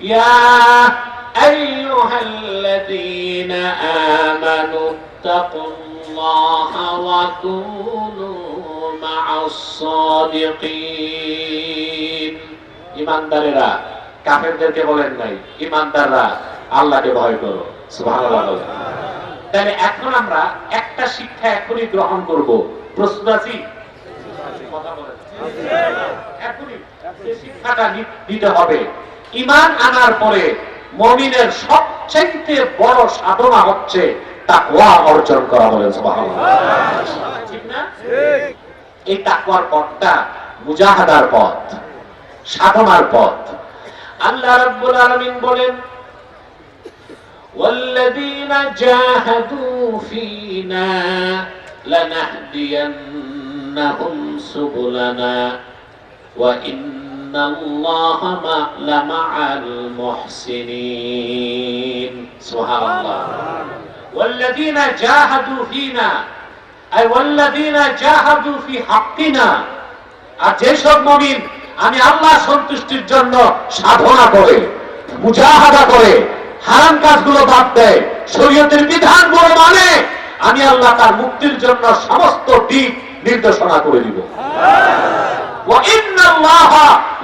يا أيها الذين آمنوا اتقوا الله وكونوا مع الصادقين ইমানদারেরা কাফেরদেরকে বলেন নাই ইমানদাররা আল্লাহকে ভয় করো সুবহানাল্লাহ বলেন। তাহলে এখন আমরা একটা শিক্ষা এখনই গ্রহণ করব প্রস্তুত আছি কথা বলেন। এখনই যে শিক্ষাটা নি- নিতে হবে ইমান আনার পরে মমিনের সবচাইতে বড় সাধনা হচ্ছে তাকওয়া অর্জন করা বলেন সুবহানাল্লাহ ঠিক না এই তাকওয়ার পথটা মুজাহাদার পথ সাধনার পথ আল্লাহ রাব্বুল আলামিন বলেন والذين جاهدوا فينا لنهدينهم سبلنا وإن الله مع- لمع المحسنين سبحان الله والذين جاهدوا فينا أي والذين جاهدوا في حقنا আর যেসব মমিন আমি আল্লাহ সন্তুষ্টির জন্য সাধনা করে মুজাহাদা করে হারাম কাজগুলো বাদ দেয় শরীয়তের বিধানগুলো মানে আমি আল্লাহ তার মুক্তির জন্য সমস্ত দিক নির্দেশনা করে দিব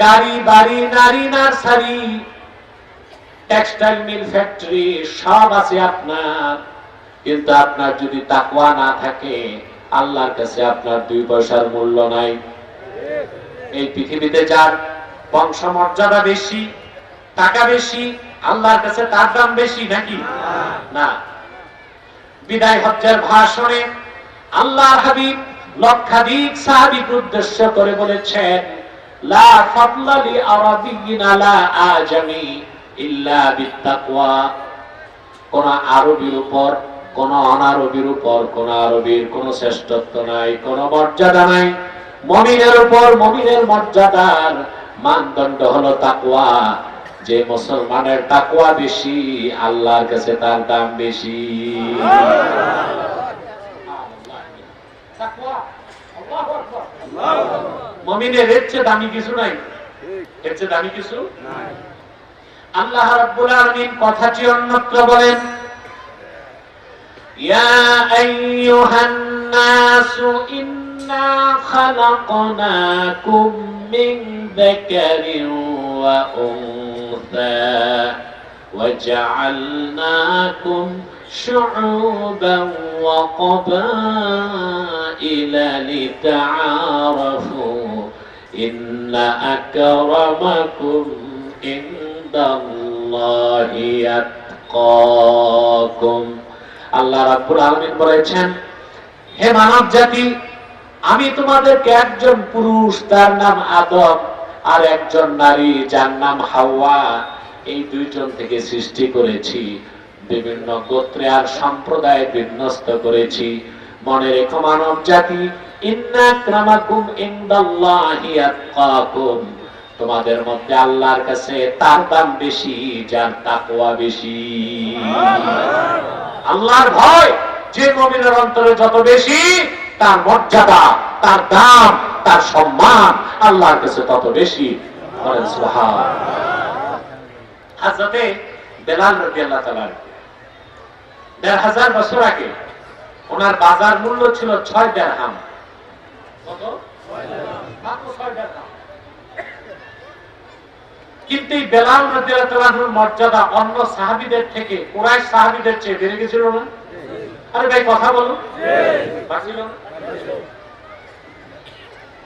গাড়ি, বাড়ি, নারী, নার্সারি, টেক্সটাইল মিল ফ্যাক্টরি, সব আছে আপনার। কিন্তু আপনার যদি তাকওয়া না থাকে, আল্লাহর কাছে আপনার দুই পয়সার মূল্য নাই। এই পৃথিবীতে যার বংশ মর্যাদা বেশি, টাকা বেশি, আল্লাহর কাছে তার দাম বেশি নাকি? না। বিদায় হজ্জার ভাষণে আল্লাহর হাবিব লক্ষাধিক সাহাবিকে উদ্দেশ্য করে বলেছেন কোন আরবির উপর, কোন অনারবির উপর, কোন আরবির কোন শ্রেষ্ঠত্ব নাই, কোন মর্যাদা নাই। মমিনের উপর, মমিনের মর্যাদার মানদণ্ড হলো তাকওয়া। যে মুসলমানের তাকওয়া বেশি, আল্লাহর কাছে তার দাম বেশি। মমিনের এর চেয়ে দামি কিছু নাই? এর চেয়ে দামি কিছু? আল্লাহ রাব্বুল আলামিন কথাটি অন্যত্র বলেন ইয়া আইয়ুহান নাস ইন্না খালাকনাকুম মিন যাকারিন ওয়া উনসা। وجعلناكم شعوبا وقبائل لتعارفوا إن أكرمكم عند الله يتقاكم আল্লাহ রাব্বুল আলামিন বলেছেন হে মানব জাতি আমি তোমাদেরকে একজন পুরুষ তার নাম আদম আর একজন নারী যার নাম হাওয়া এই দুইজন থেকে সৃষ্টি করেছি, বিভিন্ন গোত্রে আর সম্প্রদায় বিন্যস্ত করেছি। মনে রেখো মানব জাতি তোমাদের মধ্যে আল্লাহর কাছে তার দাম বেশি, যার তাকওয়া বেশি। আল্লাহর ভয়, যে মমিনের অন্তরে যত বেশি, তার মর্যাদা, তার দাম, তার সম্মান আল্লাহর কাছে তত বেশি। বলেন সুবহান হাজরতে বেলাল রাদিয়াল্লাহু তাআলা দেড় হাজার বছর আগে ওনার বাজার মূল্য ছিল ছয় ছয় দেড়হাম। কিন্তু বেলাল রাদিয়াল্লাহু মর্যাদা অন্য সাহাবীদের থেকে কুরাইশ সাহাবীদের চেয়ে বেড়ে গেছিল না? আরে ভাই, কথা বলুন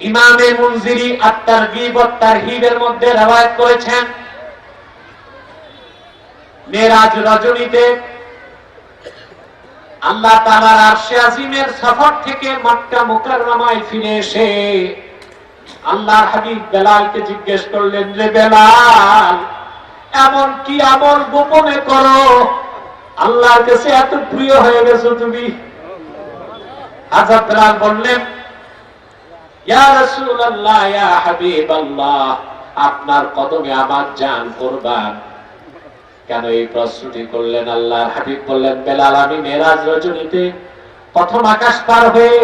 ইমামে মুনজিরি আত-তারগীব ওয়াত তারহিবের মধ্যে রওয়ায়াত করেছেন। মেরাজ রজনীতে আল্লাহ তাআলার আরশে আজিমের সফর থেকে মক্কা মুকাররমায় ফিরে এসে আল্লাহর হাবিব বেলালকে জিজ্ঞেস করলেন যে বেলাল, এমন কি আমল গোপনে করো? আল্লাহর কাছে এত প্রিয় হয়ে গেছো তুমি। হাজার বেলাল বললেন আপনার কদমে আমার জান কুরবান। কেন এই প্রশ্নটি করলেন আল্লাহর হাবিব বললেন, বেলাল, আমি মেরাজ রজনীতে প্রথম আকাশ পার হয়ে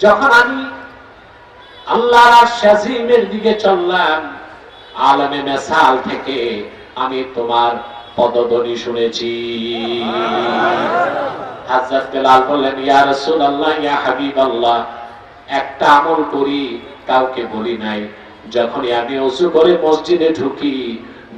যখন আমি আল্লাহর শাজিমের দিকে চললাম, আলমে মেসাল থেকে আমি তোমার পদধ্বনি শুনেছি। হাজরত বেলাল বললেন, ইয়া রাসূলুল্লাহ, ইয়া হাবিবাল্লাহ, একটা আমল করি, কাউকে বলি নাই। যখনই আমি ওযু করে মসজিদে ঢুকি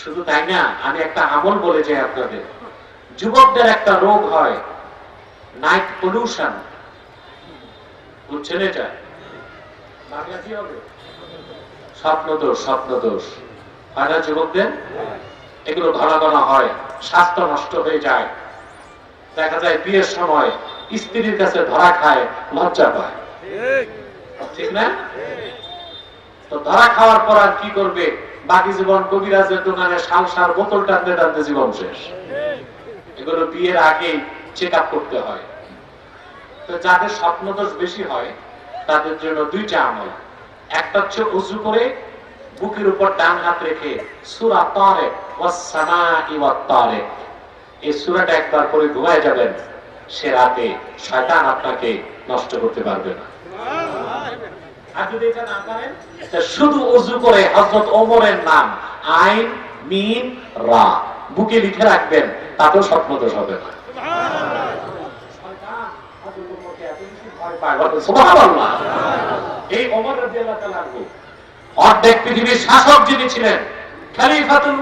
শুধু তাই না, আমি একটা আমল বলে যাই আপনাদের। যুবকদের একটা রোগ হয় নাইট পলিউশন বুঝছেন এটা স্বপ্ন দোষ স্বপ্ন দোষ হয় না যুবকদের? এগুলো ঘন ঘন হয়, স্বাস্থ্য নষ্ট হয়ে যায়। দেখা যায় বিয়ের সময় স্ত্রীর কাছে ধরা খায়, লজ্জা পায়। ঠিক না? তো ধরা খাওয়ার পর আর কি করবে? বাকি জীবন কবিরাজের দোকানে সাল সার বোতল টানতে টানতে জীবন শেষ। এগুলো বিয়ের আগে চেক করতে হয়। তো যাদের স্বপ্নদোষ বেশি হয়, তাদের জন্য দুইটা আমল। একটা হচ্ছে উজু করে বুকের উপর ডান হাত রেখে সুরা তারিক ওয়াস সামাই ওয়াত এই সুরাটা একবার করে ঘুমায় যাবেন, সে রাতে শয়তান আপনাকে নষ্ট করতে পারবে না। শুধু উজু করে হযরত ওমরের নাম, আইন রা। বুকে লিখে রাখবেন, তাতেও স্বপ্নদোষ হবে না। অর্ধেক পৃথিবীর শাসক যিনি ছিলেন, খলিফাতুল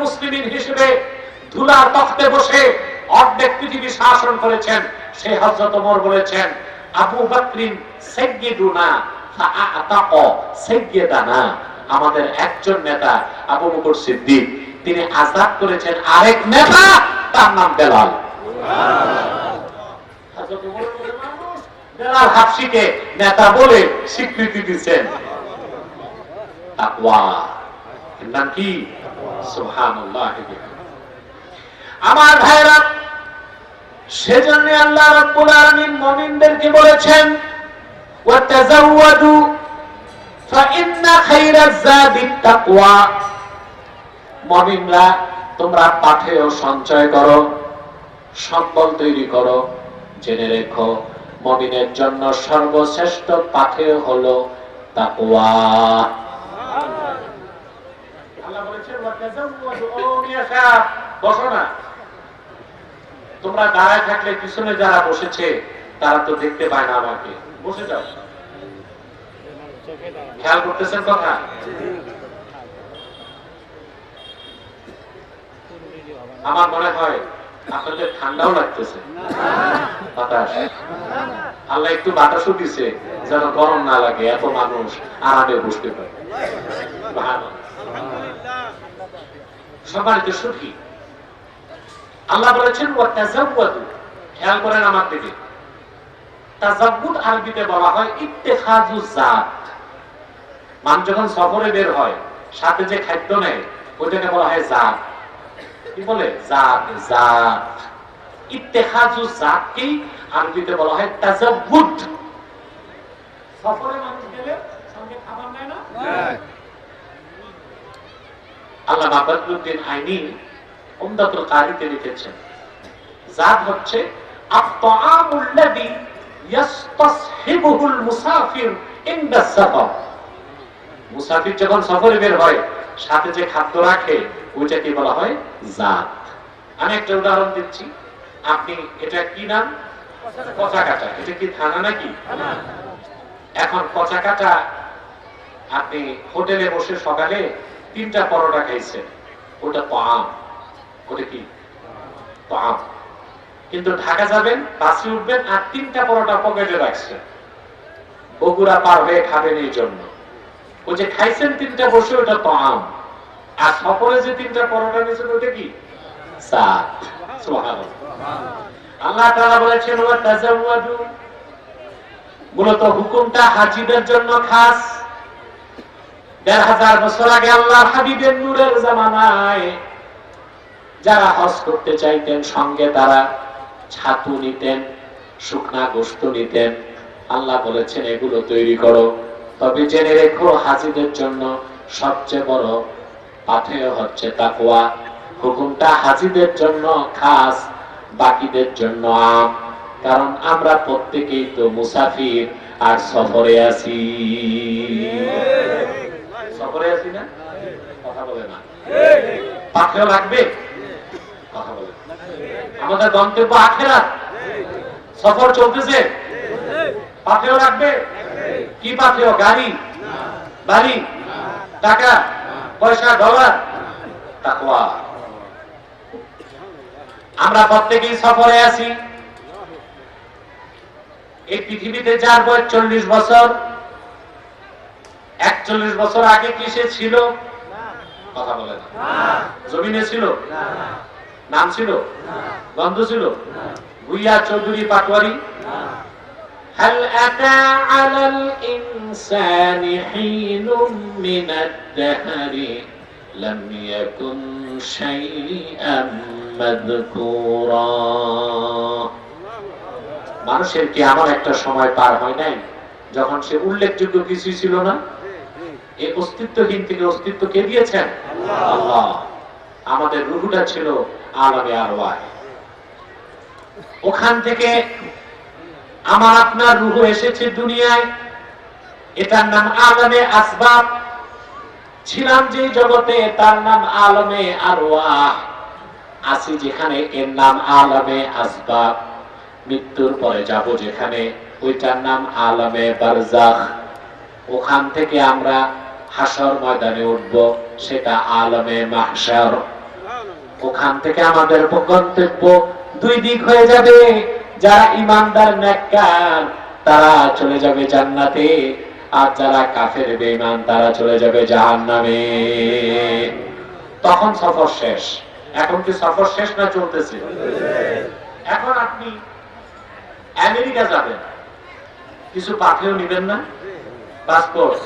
হিসেবে ধুলার তখতে বসে অর্ধেক পৃথিবী শাসন করেছেন সে হযরত ওমর বলেছেন, আবু বকরিন আমাদের একজন নেতা আবু সিদ্দিক, তিনি আজাদ করেছেন আরেক নেতা, তার নাম বেলাল। বেলাল হাফসিকে নেতা বলে স্বীকৃতি দিচ্ছেন আমার ভাইরা, সেজন্য আল্লাহ রাব্বুল আলামিন মুমিনদেরকে বলেছেন তাজাওয়াদু ফাইন্না খায়রাজ যাদিত তাকওয়া মুমিনরা, তোমরা পাঠেও সঞ্চয় করো, সম্বল তৈরি করো, জেনে রেখো, মুমিনের জন্য সর্বশ্রেষ্ঠ পাথেয় হলো তাকওয়া। তোমরা দাঁড়ায় থাকলে পিছনে যারা বসেছে তারা তো দেখতে পায় না আমাকে। বসে যাও। খেয়াল করতেছেন কথা? আমার মনে হয় আপনাদের ঠান্ডাও লাগতেছে। আল্লাহ একটু বাতাসও দিছে, যেন গরম না লাগে, এত মানুষ আরামে বসতে পারে। সম্মানিত সুখী, আল্লাহ বলেছেন খেয়াল করেন আমার দিকে। তাজাব্বুদ আরবিতে বলা হয় ইত্তেখাজু জাত। মান যখন সফরে বের হয় সাথে যে খাদ্য নেয় ওইটাকে বলা হয় জাত। কি বলে? জাত জাত। ইত্তেখাজু জাতকেই আরবিতে বলা হয় তাজাব্বুদ সফরে মানুষ গেলে সঙ্গে খাবার নেয় না? আল্লাহ বাবদুদ্দিন আইনি উমদাতুল কারিতে লিখেছেন জাত হচ্ছে মুসাফির সাফর। মুসাফির যখন সফরে বের হয়, সাথে যে খাদ্য রাখে বলা হয়? জাত। আমি একটা উদাহরণ দিচ্ছি। আপনি এটা কি নাম? কচা কাটা এটা কি থানা নাকি? এখন কাটা আপনি হোটেলে বসে সকালে তিনটা পরোটা খাইছেন। ওটা পাম। ওটা কি? তাম কিন্তু ঢাকা যাবেন, বাসে উঠবেন আর তিনটা পরোটা পকেটে রাখছেন। বগুড়া পার হয়ে খাবেন এই জন্য। ও যে খাইছেন তিনটা বসে, ওটা তাম আর সফরে যে তিনটা পরোটা নিয়েছেন, ওটা কি? আল্লাহ তাআলা বলেছেন মূলত হুকুমটা হাজিদের জন্য খাস। দেড় হাজার বছর আগে আল্লাহ হাবিবের নূরের জামানায় যারা হজ করতে চাইতেন, সঙ্গে তারা ছাতু নিতেন, শুকনা গোস্ত নিতেন। আল্লাহ বলেছেন, এগুলো তৈরি করো। তবে জেনে রেখো হাজিদের জন্য সবচেয়ে বড় পাথেয় হচ্ছে তাকওয়া। হুকুমটা হাজিদের জন্য খাস, বাকিদের জন্য আম। কারণ আমরা প্রত্যেকেই তো মুসাফির আর সফরে আছি। সফরে আছি না? কথা বলে না। পাথেও লাগবে? আমাদের গন্তব্য আখেরাত। সফর চলতেছে। পাথেও লাগবে কি পাথেও গাড়ি? বাড়ি? টাকা? পয়সা? ডলার? তাকওয়া। আমরা প্রত্যেকেই সফরে আছি। এই পৃথিবীতে যার বয়স চল্লিশ বছর, একচল্লিশ বছর আগে কি সে ছিল? কথা বলে জমিনে ছিল? নাম ছিল গন্ধ ছিল ভুইয়া চৌধুরী পাটোয়ারি هل أتى على الإنسان حين من الدهر لم يكن شيئا مذكورا মানুষের কি এমন একটা সময় পার হয় নাই যখন সে উল্লেখযোগ্য কিছুই ছিল না এই অস্তিত্বহীন থেকে অস্তিত্ব কে দিয়েছেন আল্লাহ আমাদের রুহুটা ছিল আলমে আরওয়াহ। ওখান থেকে আমার আপনার রুহু এসেছে দুনিয়ায়। এটার নাম আলমে আসবাব। ছিলাম যে জগতে, তার নাম আলমে আরওয়াহ। আসি যেখানে, এর নাম আলমে আসবাব। মৃত্যুর পরে যাব যেখানে, ওইটার নাম আলমে বারজাখ। ওখান থেকে আমরা হাসর ময়দানে উঠব, সেটা আলমে মাহশার। ওখান থেকে আমাদের গন্তব্য দুই দিক হয়ে যাবে। যারা ইমানদার, নেককার, তারা চলে যাবে জান্নাতে। আর যারা কাফের, বেঈমান, তারা চলে যাবে জাহান্নামে। তখন সফর শেষ। এখন কি সফর শেষ না চলতেছে? এখন আপনি আমেরিকা যাবেন। কিছু পাঠিয়েও নিবেন না? Passport,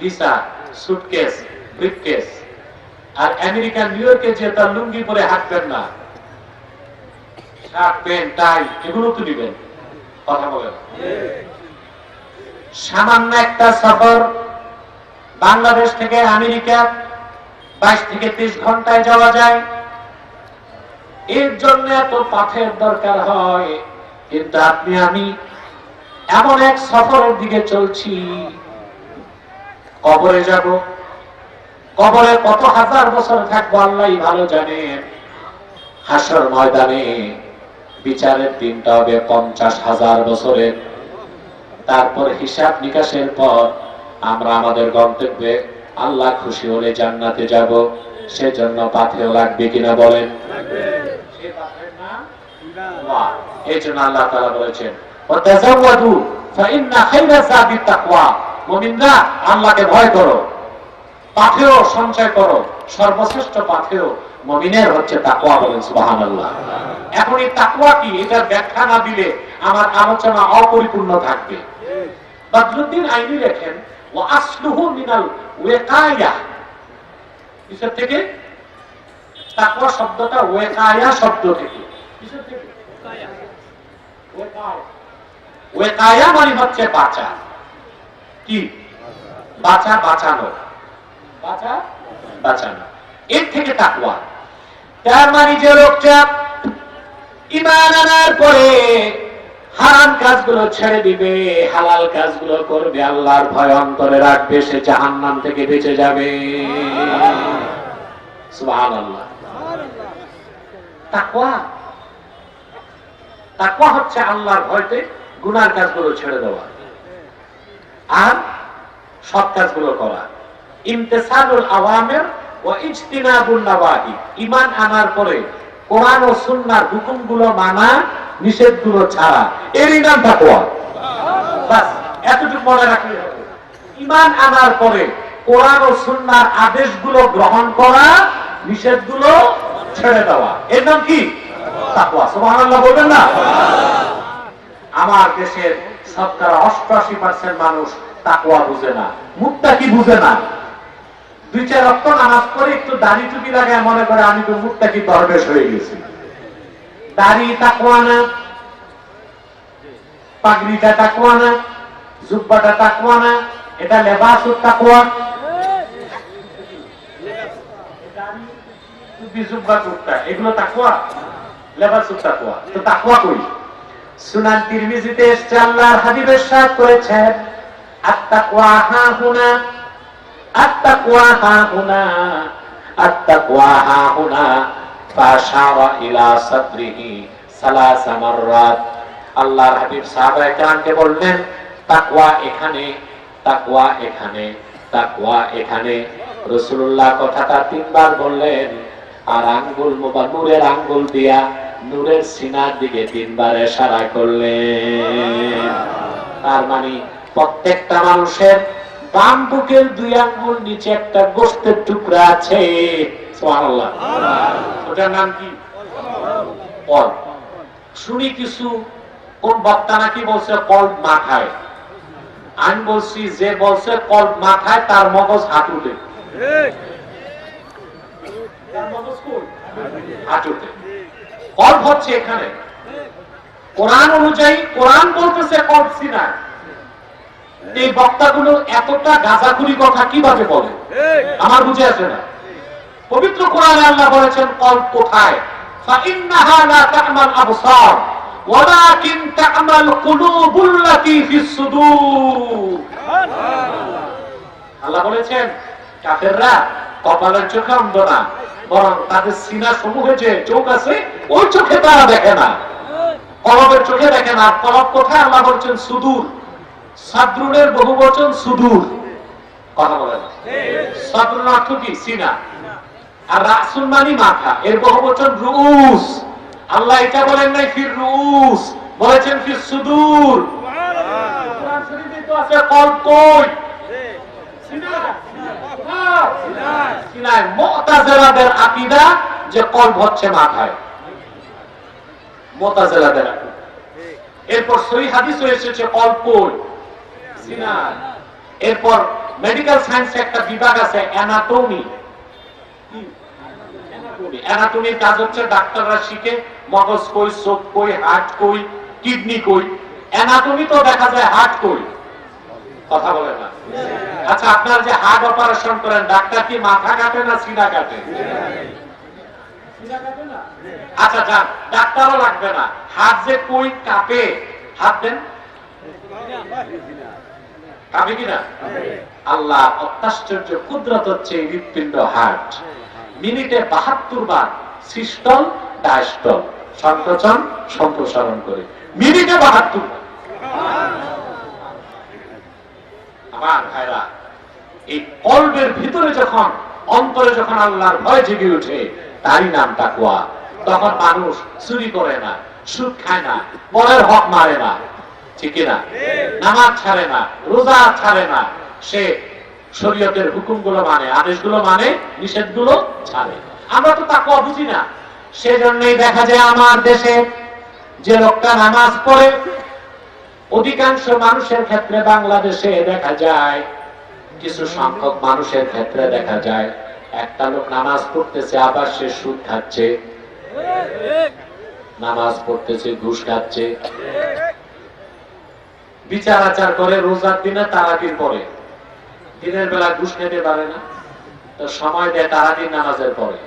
visa, suitcase, briefcase. আর আমেরিকা নিউ ইয়র্কে যে তার লুঙ্গি পরে হাঁটবেন না। শার্ট প্যান্ট টাই এগুলো তো নিবেন। কথা বলেন। সামান্য একটা সফর, বাংলাদেশ থেকে আমেরিকা, বাইশ থেকে ত্রিশ ঘন্টায় যাওয়া যায়। এর জন্য এত পাথের দরকার হয়, কিন্তু আপনি, আমি এমন এক সফরের দিকে চলছি। কবরে যাব। কবরে কত হাজার বছর থাকব আল্লাহ ভালো জানেন হাসর ময়দানে বিচারের দিনটা হবে পঞ্চাশ হাজার বছরের। তারপর হিসাব নিকাশের পর আমরা আমাদের গন্তব্যে আল্লাহ খুশি হলে জান্নাতে যাব। সেজন্য পাথেও লাগবে কিনা বলেন। এই জন্য আল্লাহ তাআলা বলেছেন আল্লাহকে ভয় করো। পাথেও সঞ্চয় করো। সর্বশ্রেষ্ঠ পাথেও মুমিনের হচ্ছে তাকওয়া বলেন, সুবহানাল্লাহ। এখন এই তাকওয়া কি? এটার ব্যাখ্যা না দিলে আমার আলোচনা অপরিপূর্ণ থাকবে। বদরুদ্দিন আইনি লেখেন ও আসলুহু মিনাল ওয়েকায়া। কিসের থেকে? তাকওয়া শব্দটা ওয়েকায়া শব্দ থেকে। কিসের থেকে? ওয়েকায়া। মানে হচ্ছে বাঁচা। কি? বাঁচা, বাঁচানো। বাঁচা বাঁচানো এর থেকে তাকওয়া। তার মানে যে লোকটা ইমান আনার পরে হারাম কাজগুলো ছেড়ে দিবে, হালাল কাজগুলো করবে, আল্লাহর ভয় অন্তরে রাখবে, সে জাহান্নাম থেকে বেঁচে যাবে। হচ্ছে আল্লাহর ভয়তে গুনার কাজগুলো ছেড়ে দেওয়া। আর সৎ কাজগুলো করা। ইমতেসালুল আওয়ামের ও আনার পরে কোরআন ও হুকুমগুলো মানা নিষেধগুলো ছাড়া। এরই নাম বাস, এতটুকু মনে রাখলে আনার পরে কোরআন ও আদেশগুলো গ্রহণ করা, নিষেধগুলো ছেড়ে দেওয়া। এর নাম কি? তাকওয়া। বলবেন না? আমার দেশের শতকরা অষ্টআশি পার্সেন্ট মানুষ তাকওয়া বুঝে না। মুক্তা কি বুঝে না? দুই চার রক্ত নামাজ পড়ে একটু দাড়ি টুপি লাগায় মনে করে আমি তো মুক্তা কি দরবেশ হয়ে গেছি। দাড়ি তাকওয়া না, পাগড়িটা তাকওয়া না, জুব্বাটা তাকওয়া না, এটা লেবাস টুপটা, এগুলো তাকওয়া? লেবাস তাকওয়া। তো আত্তাকওয়া হা হুনা। এখানে কথাটা তিনবার বললেন, আর আঙ্গুল নূরের আঙ্গুল দিয়া নূরের সিনার দিকে তিনবার এশারা করলেন। তার মানে প্রত্যেকটা মানুষের বাম বুকের দুই আঙ্গুল নিচে একটা গোস্তের টুকরা আছে। ওটার নাম কি? কল শুনি কিছু কোন বক্তা নাকি বলছে কল মাথায়। আমি বলছি, যে বলছে কল মাথায়, তার মগজ হাঁটুতে হাঁটুতে কল্প হচ্ছে এখানে। কোরআন অনুযায়ী কোরআন বলতেছে কল সিনায়। এই বক্তাগুলো এতটা গাজাগুলি কথা কিভাবে বলে আমার বুঝে আসে না পবিত্র কোরআনে আল্লাহ বলেছেন কল্প কোথায় فإنها لا تعمى الأبصار ولكن تعمى القلوب التي في الصدور আল্লাহ বলেছেন কাফেররা কপালের চোখে অন্ধ না বরং তাদের সিনা সমূহে যে চোখ আছে ওই চোখে তারা দেখে না কলবের চোখে দেখে না আর কলব কোথায় আল্লাহ বলছেন সুদূর সাদরুনের বহু বচন সুদূর। কথা বলে না সাদরুন অর্থ কি? সিনা। আর রাসুল মাথা। এর বহু বচন রুস আল্লাহ এটা বলেন নাই ফির রুস বলেছেন ফির সুদূর। সিনায় মুতাজিলাদের আকীদা যে হচ্ছে মাথায়। মুতাজিলাদের এরপর সহি হাদিস এসেছে কল্প এরপর মেডিকেল সায়েন্সে একটা বিভাগ আছে অ্যানাটমি অ্যানাটমির কাজ হচ্ছে ডাক্তাররা শিখে মগজ কই, চোখ কই, হার্ট কই, কিডনি কই। অ্যানাটমি তো দেখা যায় হার্ট কই। কথা বলে না। আচ্ছা আপনার যে হার্ট অপারেশন করেন, ডাক্তার কি মাথা কাটে না সিনা কাটে? আচ্ছা যান। ডাক্তারও লাগবে না। হাত যে কই কাঁপে? হাত দেন। কিনা? আল্লাহ অত্যাশ্চর্য কুদরত হচ্ছে এই হৃৎপিণ্ড হার্ট মিনিটে বাহাত্তর বার সিস্টল ডায়াস্টল সংকোচন সম্প্রসারণ করে। মিনিটে বাহাত্তর আমার ভাইরা এই কল্পের ভিতরে যখন অন্তরে যখন আল্লাহর ভয় জেগে উঠে তারই নাম তাকুয়া তখন মানুষ চুরি করে না সুদ খায় না পরের হক মারে না। ঠিক না? নামাজ ছাড়ে না, রোজা ছাড়ে না। সে শরীয়তের হুকুমগুলো মানে আদেশগুলো মানে নিষেধগুলো ছাড়ে। আমরা তো তাকুয়া বুঝি না। সেজন্যই দেখা যায় আমার দেশে যে লোকটা নামাজ পড়ে, অধিকাংশ মানুষের ক্ষেত্রে বাংলাদেশে দেখা যায়, কিছু সংখ্যক মানুষের ক্ষেত্রে দেখা যায়, একটা লোক নামাজ পড়তেছে, আবার সে সুদ খাচ্ছে। নামাজ পড়তেছে, ঘুষ খাচ্ছে। বিচার আচার করে রোজার দিনে তারাবির পরে। দিনের বেলা ঘুষ খেতে পারে না তো সময় দেয় তারাবির নামাজের পরে।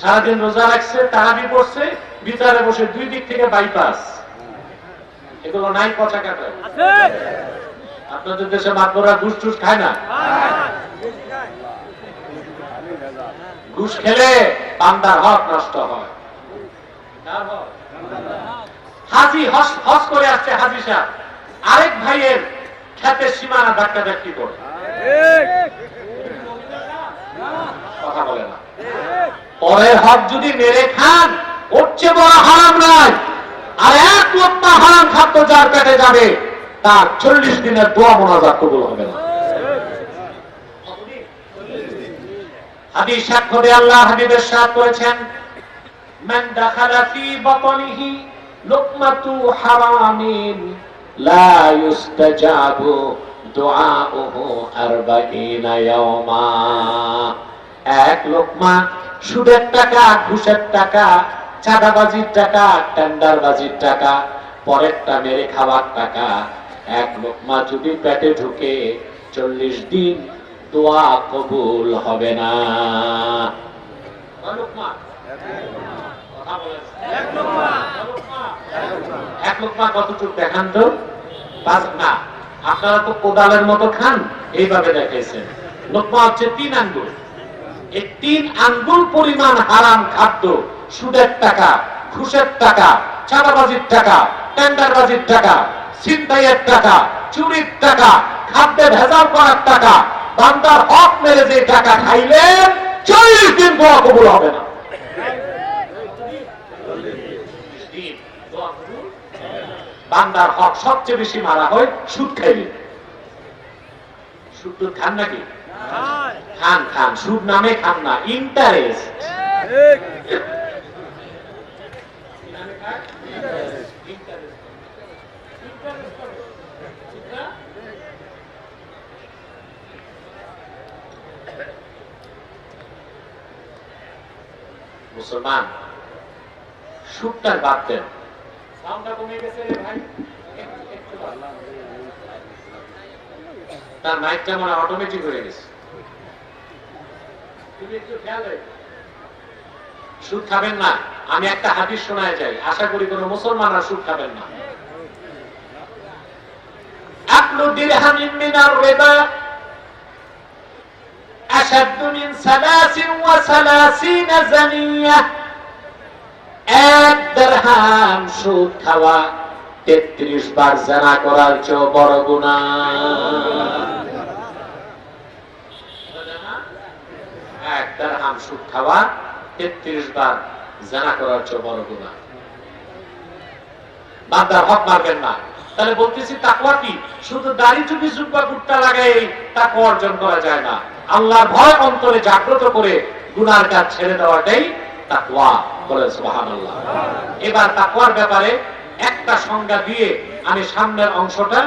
সারাদিন রোজা রাখছে তারাবি পড়ছে বিচারে বসে দুই দিক থেকে বাইপাস এগুলো নাই পচা কাটা। আপনাদের দেশে মাতবরা ঘুষ টুস খায় না? ঘুষ খেলে বান্দার হক নষ্ট হয়। হাজি হস হস করে আসছে হাজি সাহেব। আরেক ভাইয়ের খেতে সীমানা ধাক্কা ধাক্কি করে কথা বলে না। পরের হক যদি মেরে খান ওর চেয়ে বড় হারাম নয়। আর এক লোকটা হারাম খাদ্য যার পেটে যাবে তার চল্লিশ দিনের দোয়া মোনাজাত কবুল হবে না। হাদিস সাক্ষ্য দিয়ে আল্লাহ হাবিবের সাথ করেছেন মান দাখালা ফি বাতনিহি লুকমাতু হারামিন লা ইউস্তাজাবু দুআউহু এক লোকমা সুদের টাকা, ঘুষের টাকা, চাঁদাবাজির টাকা, টেন্ডারবাজির টাকা, পরেরটা মেরে খাওয়ার টাকা। এক লোকমা যদি পেটে ঢুকে চল্লিশ দিন দোয়া কবুল হবে না। এক লোকমা কতটুকু দেখান তো। না, আপনারা তো কোদালের মতো খান, এইভাবে দেখাইছেন। লোকমা হচ্ছে তিন আঙ্গুল। এই তিন আঙ্গুল পরিমাণ হারাম খাদ্য, সুদের টাকা, ঘুষের টাকা, চাঁদাবাজির টাকা, টেন্ডারবাজির টাকা, ছিনতাইয়ের টাকা, চুরির টাকা, খাদ্যে ভেজাল করার টাকা, বান্দার হক মেরে যে টাকা খাইলেন চল্লিশ দিন দোয়া কবুল হবে না। বান্দার হক সবচেয়ে বেশি মারা হয় সুদ খাইলে। সুদ খান নাকি? খান খান। সুদ নামে খান না ইন্টারেস্ট মুসলমান। সুদটার বাদ দেন। কমে গেছে রে ভাই। তার মাইকটা মনে অটোমেটিক হয়ে গেছে। তুমি একটু খেয়াল সুদ খাবেন না। আমি একটা হাদিস শোনায় যাই। আশা করি কোন মুসলমানরা সুদ খাবেন না। আকলু দিরহামিন মিনার রিবা মিন সালাসিন ওয়া সালাসিনা জানিয়া এক দিরহাম সুদ খাওয়া তেত্রিশ বার জানা করার চেয়ে বড় গুনাহ। এক দিরহাম সুদ খাওয়া তেত্রিশ বার জানা করার চেয়ে বড় গুনাহ। বান্দার হক মারবেন না। তাহলে বলতেছি তাকওয়া কি? শুধু দাড়ি টুপি জুব্বা কুট্টা লাগাই তাকওয়া অর্জন করা যায় না। আল্লাহর ভয় অন্তরে জাগ্রত করে গুনার কাজ ছেড়ে দেওয়াটাই তাকওয়া। বলে সুবহানাল্লাহ। এবার তাকওয়ার ব্যাপারে একটা সংজ্ঞা দিয়ে আমি সামনের অংশটা